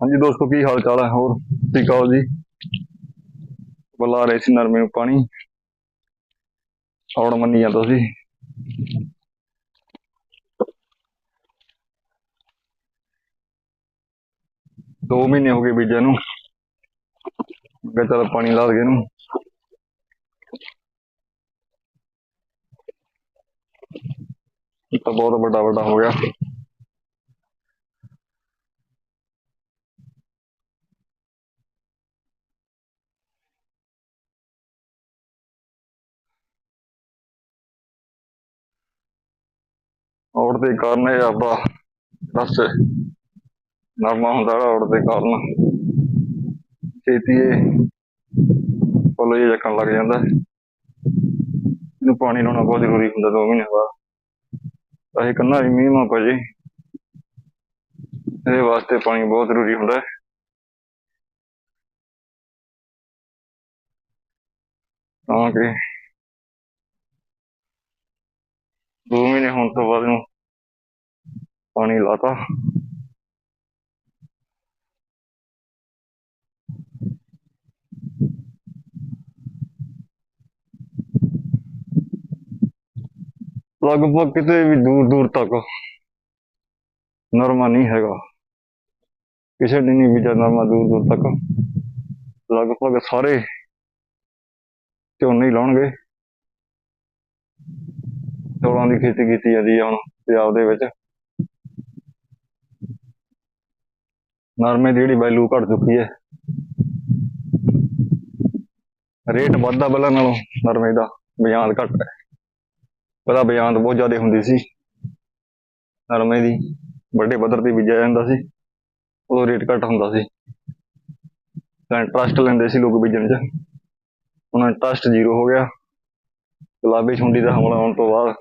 ਹਾਂਜੀ ਦੋਸਤੋ, ਕੀ ਹਾਲ ਚਾਲ ਹੈ? ਹੋਰ ਸਤਿ ਸ਼੍ਰੀ ਅਕਾਲ ਜੀ? ਬੁਲਾ ਰਹੇ ਸੀ ਨਰਮੇ ਨੂੰ ਪਾਣੀ। ਔੜ ਮੰਨੀ ਜਾਂਦਾ ਸੀ ਦੋ ਮਹੀਨੇ ਹੋ ਗਏ ਬੀਜਿਆਂ ਨੂੰ। ਮੈਂ ਚੱਲ ਪਾਣੀ ਲਾ ਦਈਏ ਇਹਨੂੰ। ਤਾਂ ਬਹੁਤ ਵੱਡਾ ਵੱਡਾ ਹੋ ਗਿਆ। ਔੜ ਦੇ ਕਾਰਨ ਇਹ ਆਪਦਾ ਬਸ ਨਰਮਾ ਹੁੰਦਾ ਔੜ ਦੇ ਕਾਰਨ। ਛੇਤੀ ਇਹ ਫੁੱਲ ਜਿਹੇ ਚੱਕਣ ਲੱਗ ਜਾਂਦਾ। ਇਹਨੂੰ ਪਾਣੀ ਲਾਉਣਾ ਬਹੁਤ ਜ਼ਰੂਰੀ ਹੁੰਦਾ ਦੋ ਮਹੀਨੇ ਬਾਅਦ। ਤਾਂ ਇਹ ਕੰਨਾ ਵੀ ਮੀਂਹ ਮਾ ਪਜੇ ਇਹਦੇ ਵਾਸਤੇ ਪਾਣੀ ਬਹੁਤ ਜ਼ਰੂਰੀ ਹੁੰਦਾ। ਹੈ ਤਾਂ ਕਿ ਦੋ ਮਹੀਨੇ ਹੋਣ ਤੋਂ ਬਾਅਦ ਪਾਣੀ ਲਾਤਾ। ਲਗਭਗ ਕਿਤੇ ਵੀ ਦੂਰ ਦੂਰ ਤੱਕ ਨਰਮਾ ਨਹੀਂ ਹੈਗਾ। ਕਿਸੇ ਨੇ ਨਹੀਂ ਬੀਜਿਆ ਨਰਮਾ ਦੂਰ ਦੂਰ ਤੱਕ। ਲਗਭਗ ਸਾਰੇ ਝੋਨੇ ਹੀ ਲਾਉਣਗੇ। ਚੌਲਾਂ ਦੀ ਖੇਤੀ ਕੀਤੀ ਜਾਂਦੀ ਹੈ ਹੁਣ ਪੰਜਾਬ ਦੇ ਵਿੱਚ। ਨਰਮੇ ਦੀ ਜਿਹੜੀ ਵੈਲਿਊ ਘਟ ਚੁੱਕੀ ਹੈ। ਰੇਟ ਵੱਧਦਾ ਪਹਿਲਾਂ ਨਾਲੋਂ ਨਰਮੇ ਦਾ ਬਜਾਂਦ ਘੱਟ ਹੈ। ਪਹਿਲਾਂ ਬਜਾਂਦ ਬਹੁਤ ਜ਼ਿਆਦਾ ਹੁੰਦੀ ਸੀ। ਨਰਮੇ ਦੀ ਵੱਡੇ ਪੱਧਰ ਤੇ ਬੀਜਿਆ ਜਾਂਦਾ ਸੀ। ਉਦੋਂ ਰੇਟ ਘੱਟ ਹੁੰਦਾ ਸੀ। ਤਾਂ ਇੰਟਰਸਟ ਲੈਂਦੇ ਸੀ ਲੋਕ ਬੀਜਣ 'ਚ। ਹੁਣ ਇੰਟਰਸਟ ਜ਼ੀਰੋ ਹੋ ਗਿਆ। ਗੁਲਾਬੀ ਛੁੰਡੀ ਦਾ ਹਮਲਾ ਹੋਣ ਤੋਂ ਬਾਅਦ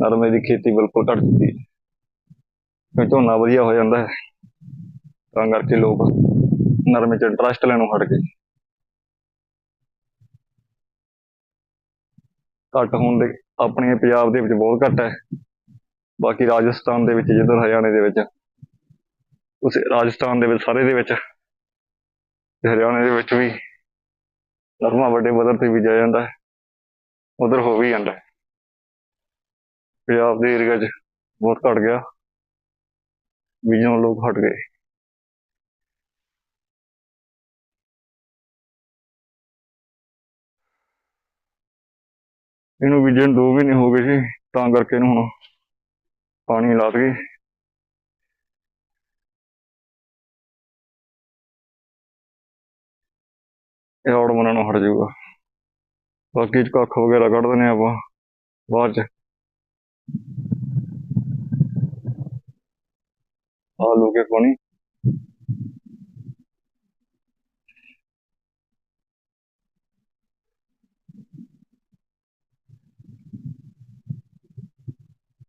ਨਰਮੇ ਦੀ ਖੇਤੀ ਬਿਲਕੁਲ ਘੱਟ ਚੁੱਕੀ ਹੈ। ਝੋਨਾ ਵਧੀਆ ਹੋ ਜਾਂਦਾ ਹੈ। ਤਾਂ ਕਰਕੇ ਲੋਕ ਨਰਮੇ 'ਚ ਇੰਟਰਸਟ ਲੈਣੋਂ ਹਟ ਗਏ। ਘੱਟ ਹੋਣ ਦੇ ਆਪਣੇ ਪੰਜਾਬ ਦੇ ਵਿੱਚ ਬਹੁਤ ਘੱਟ ਹੈ। ਬਾਕੀ ਰਾਜਸਥਾਨ ਦੇ ਵਿੱਚ ਜਿੱਧਰ ਹਰਿਆਣੇ ਦੇ ਵਿੱਚ, ਉਸ ਰਾਜਸਥਾਨ ਦੇ ਵਿੱਚ ਸਾਰੇ ਦੇ ਵਿੱਚ ਹਰਿਆਣੇ ਦੇ ਵਿੱਚ ਵੀ ਨਰਮਾ ਵੱਡੇ ਪੱਧਰ ਤੇ ਬੀਜਿਆ ਜਾਂਦਾ ਹੈ। ਉਧਰ ਹੋ ਵੀ ਜਾਂਦਾ ਹੈ। ਪੰਜਾਬ ਦੇ ਏਰੀਆ 'ਚ ਬਹੁਤ ਘਟ ਗਿਆ। ਬੀਜਣ ਲੋਕ ਹਟ ਗਏ। ਇਹਨੂੰ ਬੀਜੇ ਨੂੰ ਦੋ ਮਹੀਨੇ ਹੋ ਗਏ ਸੀ ਤਾਂ ਕਰਕੇ ਇਹਨੂੰ ਹੁਣ ਪਾਣੀ ਲਾ ਦਈਏ ਇਹ ਔੜ ਮਨਾਂ ਨੂੰ ਹਟ ਜਾਊਗਾ। ਬਾਕੀ ਚ ਕੱਖ ਵਗੈਰਾ ਕੱਢ ਦਿੰਦੇ ਆਪਾਂ, ਬਾਅਦ ਚ। ਆ ਲੋਕੇ ਪਾਣੀ।